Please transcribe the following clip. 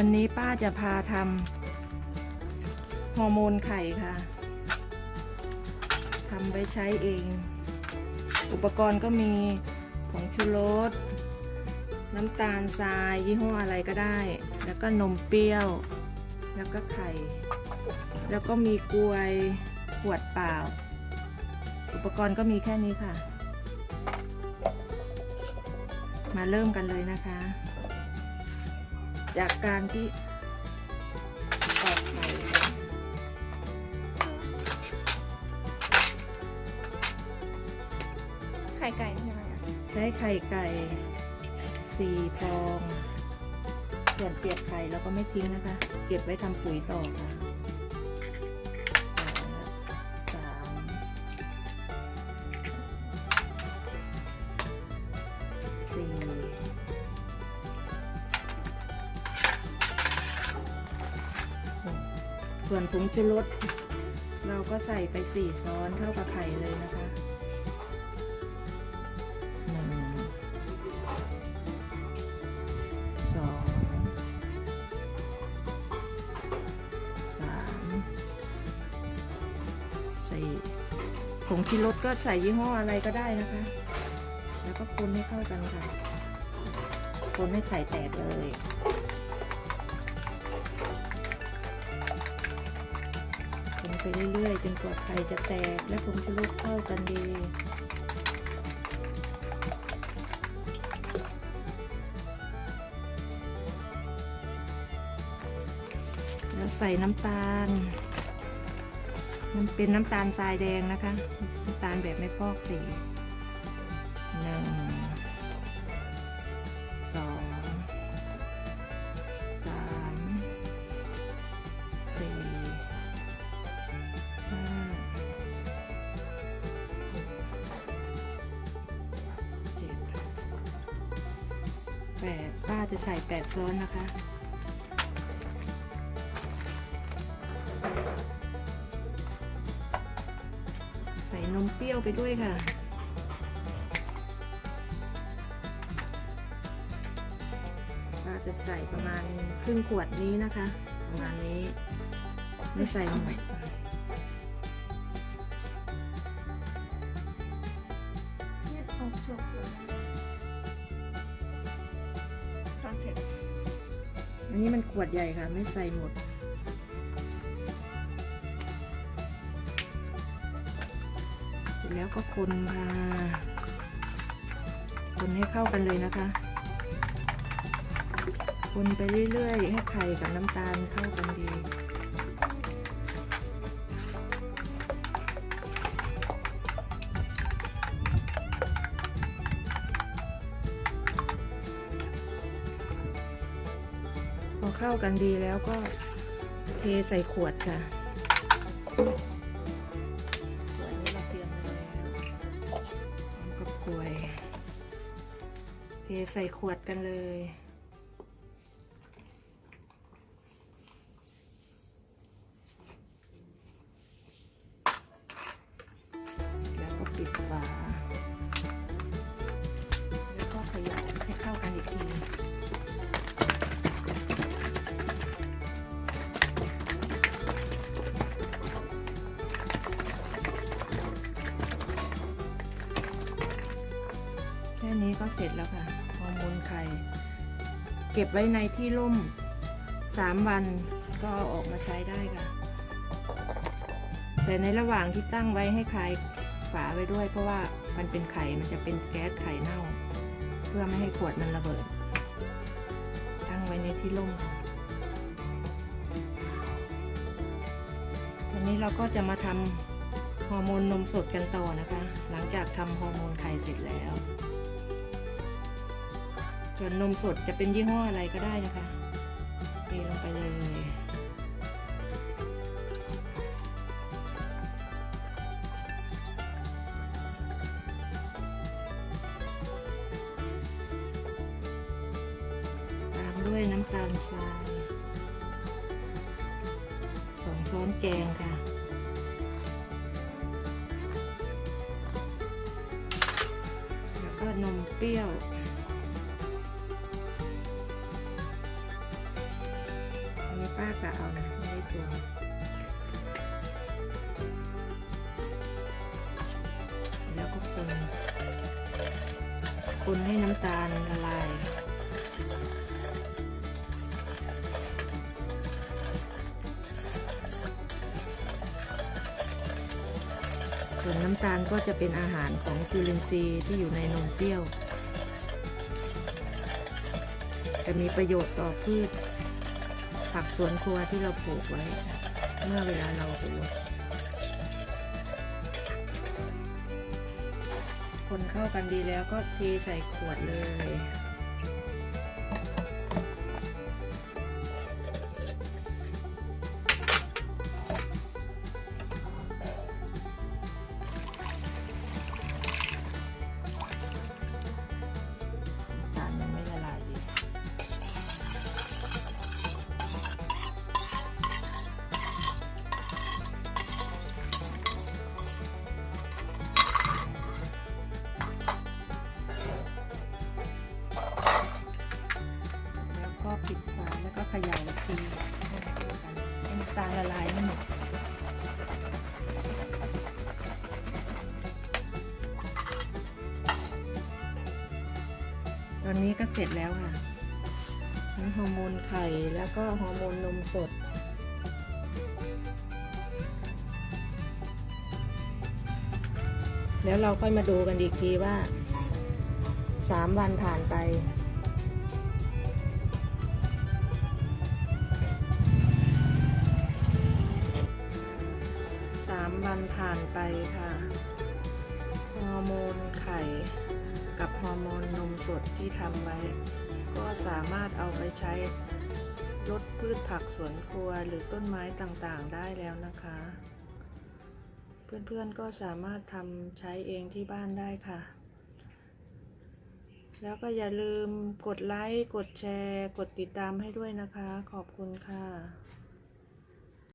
วันนี้ป้าจะพาทำฮอร์โมนไข่ค่ะทำไว้ใช้เอง อุปกรณ์ก็มีผงชูรสน้ำตาลทรายยี่ห้ออะไรก็ได้ แล้วก็นมเปรี้ยว แล้วก็ไข่ แล้วก็มีกลวยขวดเปล่า อุปกรณ์ก็มีแค่นี้ค่ะ มาเริ่มกันเลยนะคะ จากการที่ออกไข่ไข่ไก่ใช่ไหมอะใช้ไข่ไก่สี่ฟอง ส่วนเปียกไข่เราก็ไม่ทิ้งนะคะ เก็บไว้ทำปุ๋ยต่อค่ะ ส่วนผงชูรสเราก็ใส่ไปสี่ซ้อนเท่ากับไข่เลยนะคะหนึ่งสองสามสี่ผงชูรสก็ใส่ยี่ห้ออะไรก็ได้นะคะ แล้วก็คนให้เข้ากันค่ะ คนให้ไข่แตกเลย เรื่อยๆจนกว่าไข่จะแตกและผงชูรสเข้ากันดีแล้วใส่น้ำตาล มันเป็นน้ำตาลทรายแดงนะคะ น้ำตาลแบบไม่ฟอกสีหนึ่ง 8ป้าจะใส่แปดซ้อนนะคะ ใส่นมเปรี้ยวไปด้วยค่ะป้าจะใส่ประมาณครึ่งขวดนี้นะคะ ประมาณนี้ ไม่ใส่หน่อ อันนี้มันขวดใหญ่ค่ะ ไม่ใส่หมด เสร็จแล้วก็คนค่ะคนให้เข้ากันเลยนะคะ คนไปเรื่อยๆ ให้ไข่กับน้ำตาลเข้ากันดี อเข้ากันดีแล้วก็เทใส่ขวดค่ะขวดนี้เราเตรียมไว้แล้วพร้อมกับกล้วย เทใส่ขวดกันเลยแล้วก็ปิดฝาแล้วก็เขยาให้เข้ากันอีกที ก็เสร็จแล้วค่ะฮอร์โมนไข่ เก็บไว้ในที่ร่มสามวันก็เอาออกมาใช้ได้ค่ะ แต่ในระหว่างที่ตั้งไว้ให้คลายฝาไว้ด้วย เพราะว่ามันเป็นไข่ มันจะเป็นแก๊สไข่เน่า เพื่อไม่ให้ขวดมันระเบิด ตั้งไว้ในที่ร่มค่ะวันนี้เราก็จะมาทำฮอร์โมนนมสดกันต่อนะคะ หลังจากทำฮอร์โมนไข่เสร็จแล้ว ส่วนนมสดจะเป็นยี่ห้ออะไรก็ได้นะคะเทลงไปเลยตามด้วยน้ำตาลทรายสองช้อนแกงค่ะแล้วก็นมเปรี้ยว ป้ากะเอานะไม่ได้ตัวงแล้วก็คนคนให้น้ำตาลละลายส่วนน้ำตาลก็จะเป็นอาหารของจุลินทรีย์ที่อยู่ในนมเปรี้ยว จะมีประโยชน์ต่อพืช ผักสวนครัวที่เราปลูกไว้ เมื่อเวลาเราไปลดคนเข้ากันดีแล้วก็เทใส่ขวดเลย ลายให้หมดตอนนี้ก็เสร็จแล้วค่ะทั้งฮอร์โมนไข่แล้วก็ฮอร์โมนนมสดแล้วเราค่อยมาดูกันอีกทีว่าสามวันผ่านไป วันผ่านไปค่ะ ฮอร์โมนไข่ กับฮอร์โมนนมสดที่ทำไว้ ก็สามารถเอาไปใช้ลดพืชผักสวนครัวหรือต้นไม้ต่างๆได้แล้วนะคะ เพื่อนๆก็สามารถทำใช้เองที่บ้านได้ค่ะ แล้วก็อย่าลืมกดไลค์ กดแชร์ กดติดตามให้ด้วยนะคะ ขอบคุณค่ะ